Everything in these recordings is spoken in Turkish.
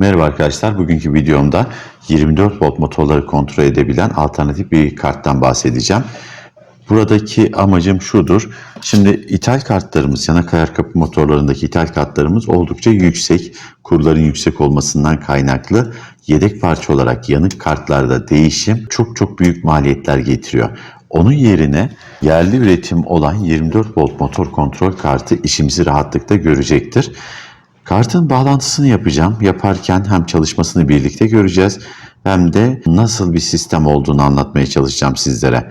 Merhaba arkadaşlar. Bugünkü videomda 24 volt motorları kontrol edebilen alternatif bir karttan bahsedeceğim. Buradaki amacım şudur. Şimdi ithal kartlarımız, yanak ayar kapı motorlarındaki ithal kartlarımız oldukça yüksek. Kurların yüksek olmasından kaynaklı yedek parça olarak yanık kartlarda değişim çok çok büyük maliyetler getiriyor. Onun yerine yerli üretim olan 24 volt motor kontrol kartı işimizi rahatlıkla görecektir. Kartın bağlantısını yapacağım. Yaparken hem çalışmasını birlikte göreceğiz hem de nasıl bir sistem olduğunu anlatmaya çalışacağım sizlere.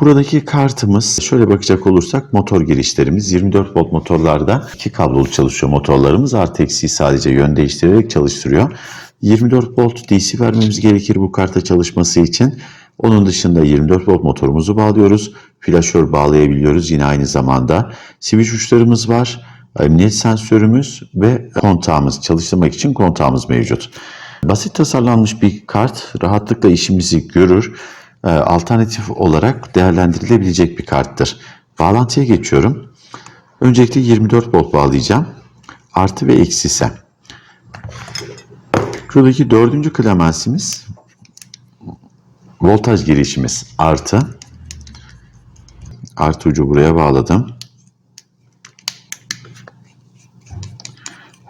Buradaki kartımız şöyle bakacak olursak motor girişlerimiz 24 volt motorlarda iki kablolu çalışıyor motorlarımız artı sadece yön değiştirerek çalıştırıyor. 24 volt DC vermemiz gerekir bu karta çalışması için. Onun dışında 24 volt motorumuzu bağlıyoruz. Flaşör bağlayabiliyoruz yine aynı zamanda. Switch uçlarımız var. Emniyet sensörümüz ve kontağımız çalıştırmak için kontağımız mevcut. Basit tasarlanmış bir kart rahatlıkla işimizi görür. Ee, Alternatif olarak değerlendirilebilecek bir karttır. Bağlantıya geçiyorum. Öncelikle 24 volt bağlayacağım. Artı ve eksise. Şuradaki dördüncü klemensimiz voltaj girişimiz artı. Artı ucu buraya bağladım.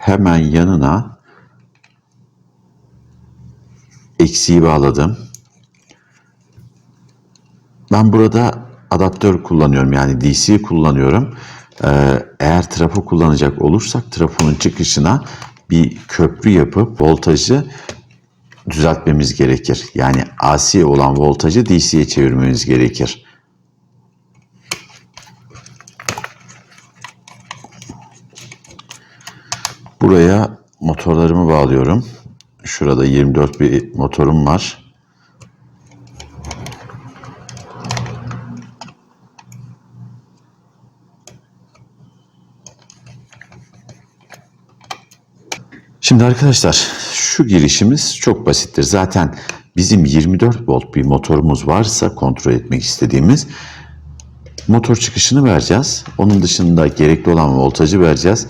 Hemen yanına eksiği bağladım. Ben burada adaptör kullanıyorum yani DC kullanıyorum. Ee, eğer trafo kullanacak olursak trafonun çıkışına bir köprü yapıp voltajı düzeltmemiz gerekir. Yani AC olan voltajı DC'ye çevirmemiz gerekir. Buraya motorlarımı bağlıyorum. Şurada 24 bir motorum var. Şimdi arkadaşlar şu girişimiz çok basittir. Zaten bizim 24 volt bir motorumuz varsa kontrol etmek istediğimiz motor çıkışını vereceğiz. Onun dışında gerekli olan voltajı vereceğiz.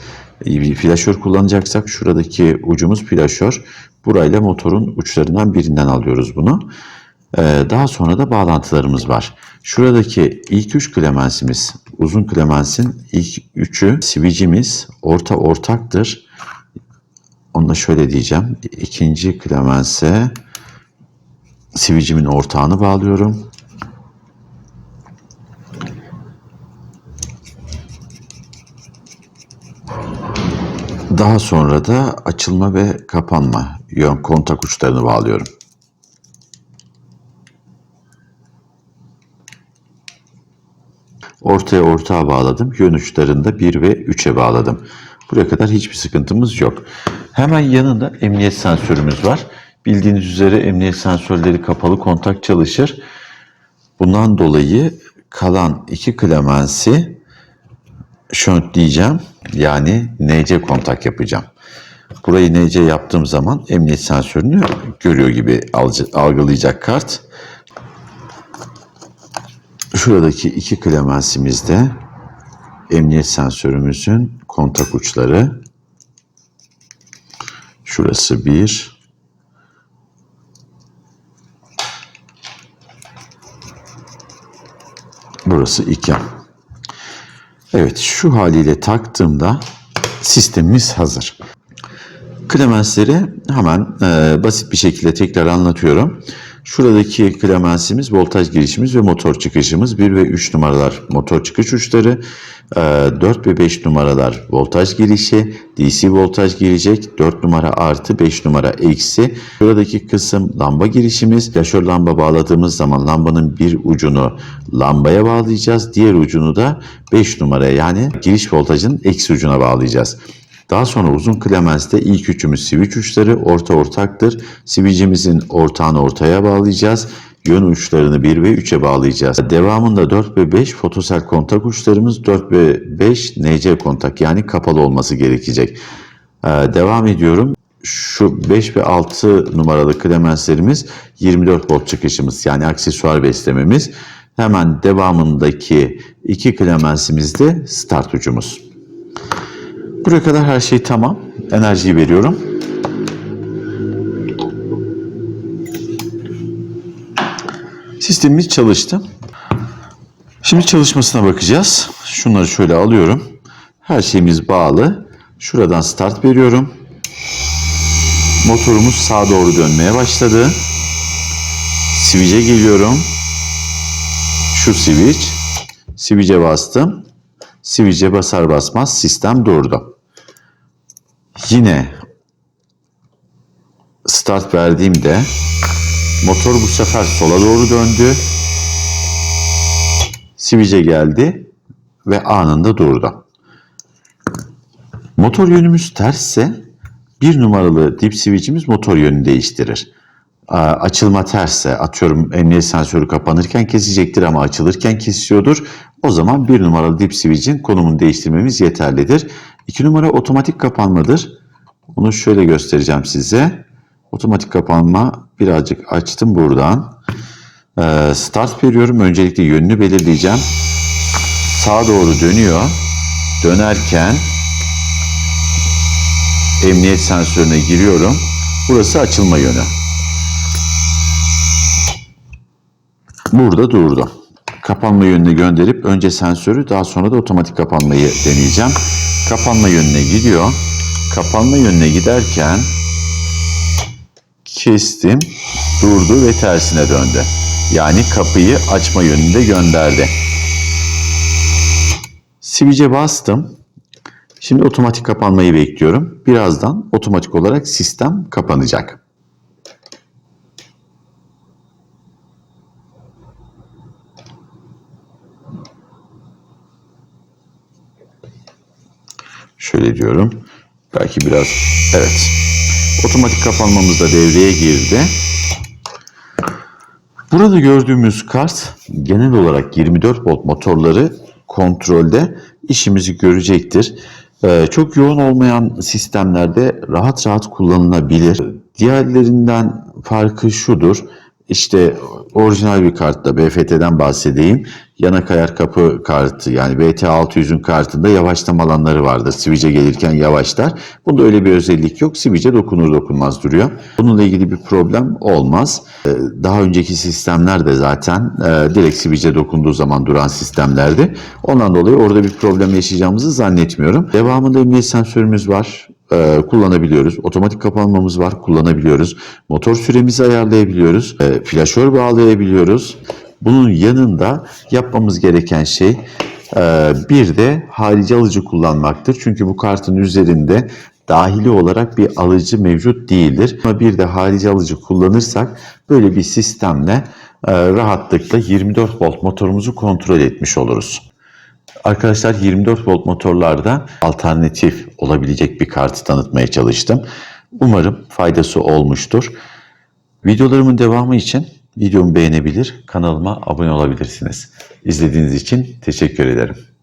Bir flaşör kullanacaksak şuradaki ucumuz flaşör. Burayla motorun uçlarından birinden alıyoruz bunu. Ee, daha sonra da bağlantılarımız var. Şuradaki ilk üç klemensimiz, uzun klemensin ilk üçü switch'imiz orta ortaktır. Onu da şöyle diyeceğim. İkinci klemense switch'imin ortağını bağlıyorum. Daha sonra da açılma ve kapanma yön kontak uçlarını bağlıyorum. Ortaya ortağa bağladım. Yön uçlarında 1 ve 3'e bağladım. Buraya kadar hiçbir sıkıntımız yok. Hemen yanında emniyet sensörümüz var. Bildiğiniz üzere emniyet sensörleri kapalı kontak çalışır. Bundan dolayı kalan iki klemensi şönt diyeceğim. Yani NC kontak yapacağım. Burayı NC yaptığım zaman emniyet sensörünü görüyor gibi algılayacak kart. Şuradaki iki klemensimizde emniyet sensörümüzün kontak uçları. Şurası bir. Burası iki. Evet şu haliyle taktığımda sistemimiz hazır. Klemensleri hemen e, basit bir şekilde tekrar anlatıyorum. Şuradaki klemensimiz voltaj girişimiz ve motor çıkışımız 1 ve 3 numaralar motor çıkış uçları, e, 4 ve 5 numaralar voltaj girişi, DC voltaj girecek, 4 numara artı 5 numara eksi. Şuradaki kısım lamba girişimiz, flaşör lamba bağladığımız zaman lambanın bir ucunu lambaya bağlayacağız, diğer ucunu da 5 numaraya yani giriş voltajın eksi ucuna bağlayacağız. Daha sonra uzun klemenste ilk üçümüz switch uçları orta ortaktır. Switch'imizin ortağını ortaya bağlayacağız. Yön uçlarını 1 ve 3'e bağlayacağız. Devamında 4 ve 5 fotosel kontak uçlarımız 4 ve 5 NC kontak yani kapalı olması gerekecek. Ee, devam ediyorum. Şu 5 ve 6 numaralı klemenslerimiz 24 volt çıkışımız yani aksesuar beslememiz. Hemen devamındaki iki klemensimiz de start ucumuz. Buraya kadar her şey tamam. Enerjiyi veriyorum. Sistemimiz çalıştı. Şimdi çalışmasına bakacağız. Şunları şöyle alıyorum. Her şeyimiz bağlı. Şuradan start veriyorum. Motorumuz sağa doğru dönmeye başladı. Sivice geliyorum. Şu siviç. Sivice bastım. Sivice basar basmaz sistem durdu. Yine start verdiğimde motor bu sefer sola doğru döndü. Switch'e geldi ve anında durdu. Motor yönümüz tersse bir numaralı dip switch'imiz motor yönünü değiştirir. Açılma tersse atıyorum emniyet sensörü kapanırken kesecektir ama açılırken kesiyordur. O zaman bir numaralı dip switch'in konumunu değiştirmemiz yeterlidir. İki numara otomatik kapanmadır. Bunu şöyle göstereceğim size. Otomatik kapanma birazcık açtım buradan. Ee, start veriyorum. Öncelikle yönünü belirleyeceğim. Sağa doğru dönüyor. Dönerken emniyet sensörüne giriyorum. Burası açılma yönü. Burada durdu. Kapanma yönüne gönderip önce sensörü daha sonra da otomatik kapanmayı deneyeceğim. Kapanma yönüne gidiyor. Kapanma yönüne giderken kestim, durdu ve tersine döndü. Yani kapıyı açma yönünde gönderdi. Switch'e bastım. Şimdi otomatik kapanmayı bekliyorum. Birazdan otomatik olarak sistem kapanacak. Şöyle diyorum. Belki biraz evet. Otomatik kapanmamız da devreye girdi. Burada gördüğümüz kart genel olarak 24 volt motorları kontrolde işimizi görecektir. Ee, çok yoğun olmayan sistemlerde rahat rahat kullanılabilir. Diğerlerinden farkı şudur. İşte orijinal bir kartta BFT'den bahsedeyim. Yana kayar kapı kartı yani BT600'ün kartında yavaşlama alanları vardır. Switch'e gelirken yavaşlar. Bunda öyle bir özellik yok. Switch'e dokunur dokunmaz duruyor. Bununla ilgili bir problem olmaz. Ee, Daha önceki sistemler de zaten e, direkt switch'e dokunduğu zaman duran sistemlerdi. Ondan dolayı orada bir problem yaşayacağımızı zannetmiyorum. Devamında emniyet sensörümüz var e, kullanabiliyoruz. Otomatik kapanmamız var, kullanabiliyoruz. Motor süremizi ayarlayabiliyoruz. E, flaşör bağlayabiliyoruz. Bunun yanında yapmamız gereken şey e, bir de harici alıcı kullanmaktır. Çünkü bu kartın üzerinde dahili olarak bir alıcı mevcut değildir. Ama bir de harici alıcı kullanırsak böyle bir sistemle e, rahatlıkla 24 volt motorumuzu kontrol etmiş oluruz. Arkadaşlar 24 volt motorlarda alternatif olabilecek bir kartı tanıtmaya çalıştım. Umarım faydası olmuştur. Videolarımın devamı için videomu beğenebilir, kanalıma abone olabilirsiniz. İzlediğiniz için teşekkür ederim.